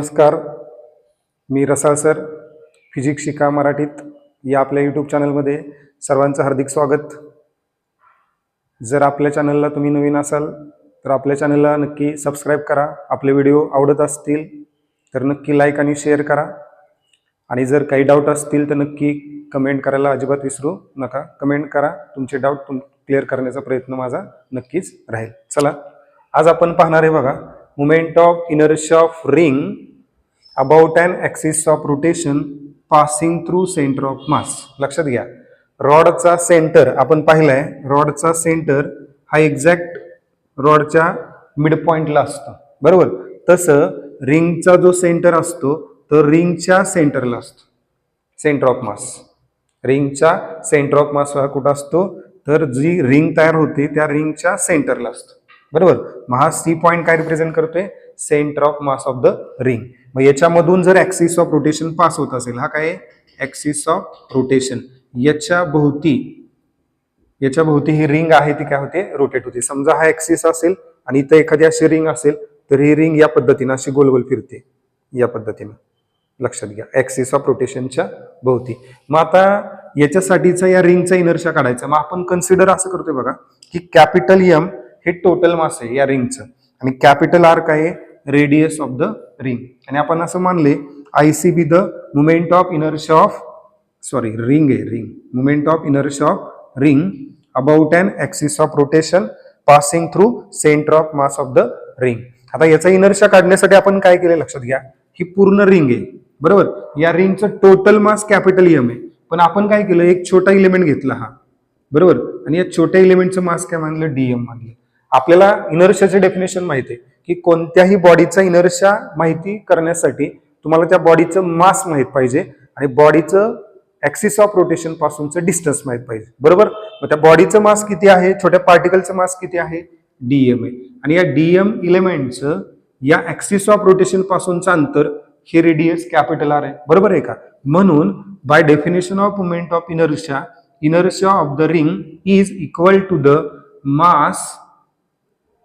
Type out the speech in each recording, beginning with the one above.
नमस्कार. मी रसाळ sir physics शिका मराठीत या आपल्या यूट्यूब चॅनलमध्ये सर्वांचं हार्दिक स्वागत. जर आपल्या चॅनलला तुम्ही नवीन असाल तर आपल्या चॅनलला नक्की सबस्क्राईब करा. आपले व्हिडिओ आवडत असतील तर नक्की लाईक आणि शेअर करा. आणि जर काही डाऊट असतील तर नक्की कमेंट करायला अजिबात विसरू नका. कमेंट करा. तुमचे डाऊट तुम क्लिअर करण्याचा प्रयत्न माझा नक्कीच राहील. चला आज आपण पाहणार आहे बघा moment of inertia of ring about an axis of rotation passing through centre of mass. लक्षात घ्या. रॉडचा सेंटर आपण पाहिलाय रॉडचा सेंटर हा एक्झॅक्ट रॉडच्या मिड पॉइंटला असतो. बरोबर? तसं रिंगचा जो सेंटर असतो तो रिंगच्या सेंटरला असतो. Centre of mass. रिंगच्या centre of mass हा कुठं असतो? तर जी रिंग तयार होते त्या रिंगच्या सेंटरला असतो. बरोबर? मग हा सी पॉईंट काय रिप्रेझेंट करतोय? Centre of mass of the ring मग याच्यामधून जर ऍक्सिस ऑफ रोटेशन पास होत असेल हा काय ऍक्सिस ऑफ रोटेशन याच्या भोवती याच्या भोवती ही रिंग आहे ती काय होते? रोटेट होते. समजा हा ऍक्सिस असेल आणि इथं एखादी अशी रिंग असेल तर ही रिंग या पद्धतीनं अशी गोल गोल फिरते. या पद्धतीनं. लक्षात घ्या. ऍक्सिस ऑफ रोटेशनच्या भोवती. मग आता याच्यासाठीचा या रिंगचा इनर्शिया काढायचा. मग आपण कन्सिडर असं करतोय बघा की कॅपिटल एम हे टोटल मास आहे या रिंगचं आणि कॅपिटल आर काय आहे रेडियस ऑफ द रिंग आणि आपण असं मानले I C be the moment of inertia of sorry ring आहे ring moment of inertia of ring about and axis of rotation passing through centre of mass of the ring आता याचा inertia काढण्यासाठी आपण काय केलं लक्षात घ्या. ही पूर्ण रिंग आहे. बरोबर? या रिंगचं टोटल मास कॅपिटल एम आहे. पण आपण काय केलं? एक छोटा इलिमेंट घेतला हा. बरोबर? आणि या छोट्या इलिमेंटचं मास काय मानलं? डीएम मानलं. आपल्याला इनर्शियाचे डेफिनेशन माहिती आहे की कोणत्याही बॉडीचा इनर्शिया माहिती करण्यासाठी तुम्हाला त्या बॉडीचं मास माहीत पाहिजे आणि बॉडीचं ऍक्सिस ऑफ रोटेशन पासूनचं डिस्टन्स माहीत पाहिजे. बरोबर? मग त्या बॉडीचं मास किती आहे? छोट्या पार्टिकलचं मास किती आहे? डीएम आहे आणि या डीएम इलेमेंटचं या ऍक्सिस ऑफ रोटेशन पासूनचं अंतर हे रेडियस कॅपिटल आर आहे. बरोबर आहे का? म्हणून by definition of moment of inertia inertia of the ring is equal to the mass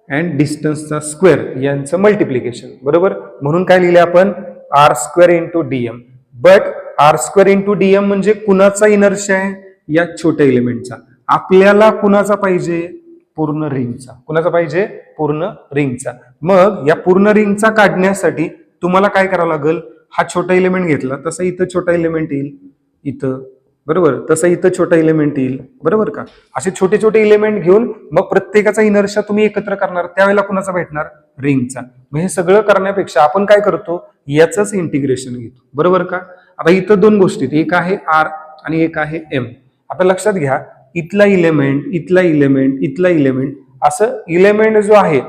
and डिस्टन्सचा square यांचं मल्टिप्लिकेशन बरोबर? म्हणून काय लिहिले आपण? R square into DM but R square into DM म्हणजे कुणाचा इनर्शिया आहे? या छोट्या एलिमेंटचा आपल्याला कुणाचा पाहिजे? पूर्ण रिंगचा कुणाचा पाहिजे? पूर्ण रिंगचा मग या पूर्ण रिंगचा काढण्यासाठी तुम्हाला काय करावं लागेल? हा छोटा एलिमेंट घेतला. तसा इथं छोटा एलिमेंट येईल. इथं. बरोबर? तसं इथं छोटा इलिमेंट येईल. बरोबर का? असे छोटे छोटे इलिमेंट घेऊन मग प्रत्येकाचा इनर्शिया तुम्ही एकत्र करणार त्यावेळेला कुणाचा भेटणार? रिंगचा मग हे सगळं करण्यापेक्षा आपण काय करतो? याचंच इंटिग्रेशन घेतो. बरोबर का? आता इथं दोन गोष्टी आहेत. एक आहे आर आणि एक आहे एम आता लक्षात घ्या इथला इलेमेंट इथला इलेमेंट इथला इलेमेंट असं इलेमेंट जो आहे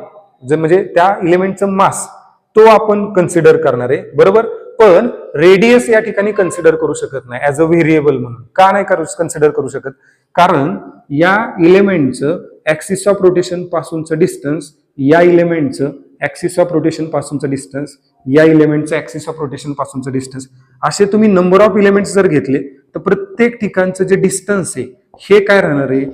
जे म्हणजे त्या इलेमेंटचं मास तो आपण कन्सिडर करणार आहे. बरोबर? पण रेडियस या ठिकाणी कन्सिडर करू शकत नाही ऍज अ व्हेरिएबल म्हणून. का नाही करू कन्सिडर करू शकत? कारण या इलेमेंटचं ऍक्सिस ऑफ रोटेशन पासूनचं डिस्टन्स या इलेमेंटचं ऍक्सिस ऑफ रोटेशन पासूनचं डिस्टन्स या इलेमेंटचं ऍक्सिस ऑफ रोटेशन पासूनचं डिस्टन्स असे तुम्ही नंबर ऑफ इलेमेंट्स जर घेतले तर प्रत्येक ठिकाणचं जे डिस्टन्स आहे हे काय राहणार आहे?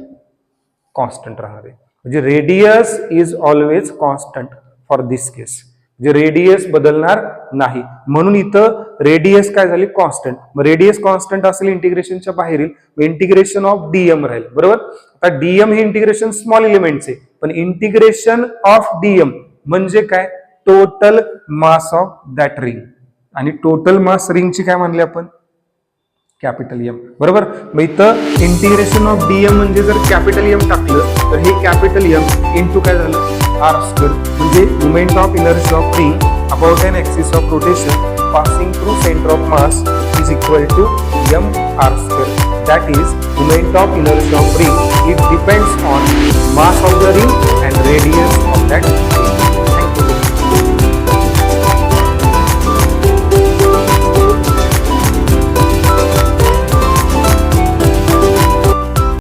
कॉन्स्टंट राहणार आहे. म्हणजे radius is always constant for this case म्हणजे रेडियस बदलणार नाही. म्हणून इथं रेडियस काय झाली? कॉन्स्टंट मग रेडियस कॉन्स्टंट असेल इंटिग्रेशनच्या बाहेरील इंटिग्रेशन ऑफ डीएम राहील. बरोबर? आता डीएम हे इंटिग्रेशन स्मॉल इलिमेंटचे पण इंटिग्रेशन ऑफ डीएम म्हणजे काय? Total mass of that ring आणि टोटल मास रिंगची काय म्हणले आपण? कॅपिटल एम बरोबर? मग इथं इंटिग्रेशन ऑफ डीएम म्हणजे जर कॅपिटल एम टाकलं तर हे कॅपिटल एम इंटू काय झालं? आर स्क्वेअर म्हणजे moment of energy of ring about an axis of rotation passing through center of mass is equal to m r square. That is, moment of inertia of ring. It depends on mass of the ring and radius of that